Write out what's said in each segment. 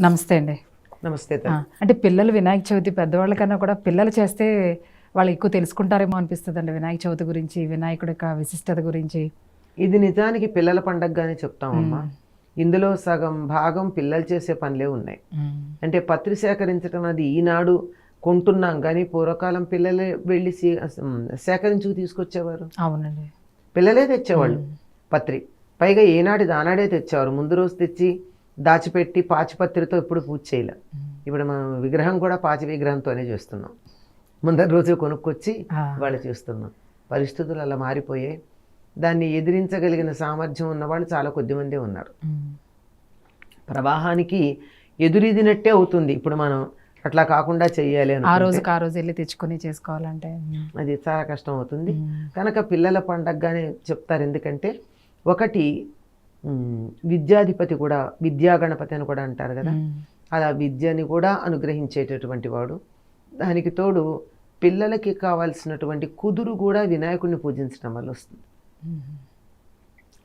నమస్తే అండి. నమస్తే. అంటే పిల్లలు వినాయక చవితి పెద్దవాళ్ళ కన్నా కూడా పిల్లలు చేస్తే వాళ్ళు ఎక్కువ తెలుసుకుంటారేమో అనిపిస్తుంది అండి వినాయక చవితి గురించి వినాయకుడి యొక్క విశిష్టత గురించి. ఇది నిజానికి పిల్లల పండగగానే చెప్తామమ్మా. ఇందులో సగం భాగం పిల్లలు చేసే పనులే ఉన్నాయి. అంటే పత్రి సేకరించడం అది ఈనాడు కొంటున్నాం కానీ పూర్వకాలం పిల్లలే వెళ్ళి సేకరించుకు తీసుకొచ్చేవారు. అవునండి. పిల్లలే తెచ్చేవాళ్ళు పత్రి. పైగా ఏనాడు దానాడే తెచ్చేవారు. ముందు రోజు తెచ్చి దాచిపెట్టి పాచిపత్రితో ఎప్పుడు పూజ చేయలే. ఇప్పుడు మనం విగ్రహం కూడా పాచి విగ్రహంతోనే చేస్తున్నాం. ముందర రోజు కొనుక్కొచ్చి వాళ్ళు చేస్తున్నాం. పరిస్థితులు అలా మారిపోయాయి. దాన్ని ఎదిరించగలిగిన సామర్థ్యం ఉన్నవాళ్ళు చాలా కొద్దిమందే ఉన్నారు. ప్రవాహానికి ఎదురీదినట్టే అవుతుంది. ఇప్పుడు మనం అట్లా కాకుండా చెయ్యాలి ఆ రోజుకి ఆ రోజు వెళ్ళి తెచ్చుకొని చేసుకోవాలంటే. అది చాలా కష్టం అవుతుంది. కనుక పిల్లల పండగగానే చెప్తారు. ఎందుకంటే ఒకటి విద్యాధిపతి కూడా విద్యా గణపతి అని కూడా అంటారు కదా. అలా విద్యని కూడా అనుగ్రహించేటటువంటి వాడు. దానికి తోడు పిల్లలకి కావాల్సినటువంటి కుదురు కూడా వినాయకుడిని పూజించడం వల్ల వస్తుంది.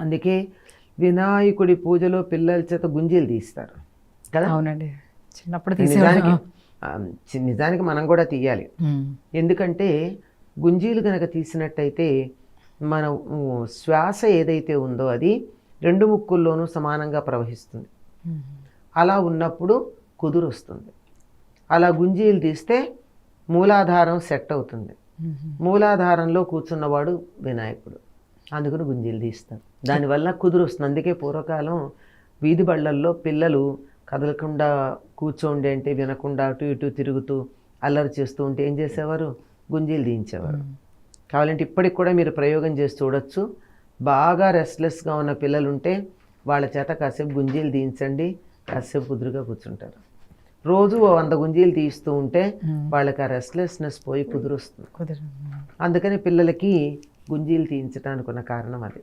అందుకే వినాయకుడి పూజలో పిల్లల చేత గుంజీలు తీస్తారు. కదా? అవునండి. చిన్నప్పుడు నిజానికి చి- నిజానికి మనం కూడా తీయాలి. ఎందుకంటే గుంజీలు కనుక తీసినట్టయితే మన శ్వాస ఏదైతే ఉందో అది రెండు ముక్కుల్లోనూ సమానంగా ప్రవహిస్తుంది. అలా ఉన్నప్పుడు కుదురు వస్తుంది అలా గుంజీలు తీస్తే మూలాధారం సెట్ అవుతుంది. మూలాధారంలో కూర్చున్నవాడు వినాయకుడు. అందుకని గుంజీలు తీస్తారు. దానివల్ల కుదురు వస్తుంది అందుకే పూర్వకాలం వీధి బళ్ళల్లో పిల్లలు కదలకుండా కూర్చోండి అంటే వినకుండా అటు ఇటు తిరుగుతూ అల్లరి చేస్తూ ఉంటే ఏం చేసేవారు? గుంజీలు తీయించేవారు. కావాలంటే ఇప్పటికి కూడా మీరు ప్రయోగం చేసి చూడొచ్చు. బాగా రెస్ట్లెస్గా ఉన్న పిల్లలు ఉంటే వాళ్ళ చేత కాసేపు గుంజీలు తీయించండి కాసేపు కుదురుగా కూర్చుంటారు. రోజు వంద గుంజీలు తీయిస్తూ ఉంటే వాళ్ళకి ఆ రెస్ట్లెస్నెస్ పోయి కుదురు వస్తుంది కుదరదు అందుకని పిల్లలకి గుంజీలు తీయించడానికి ఉన్న కారణం అది.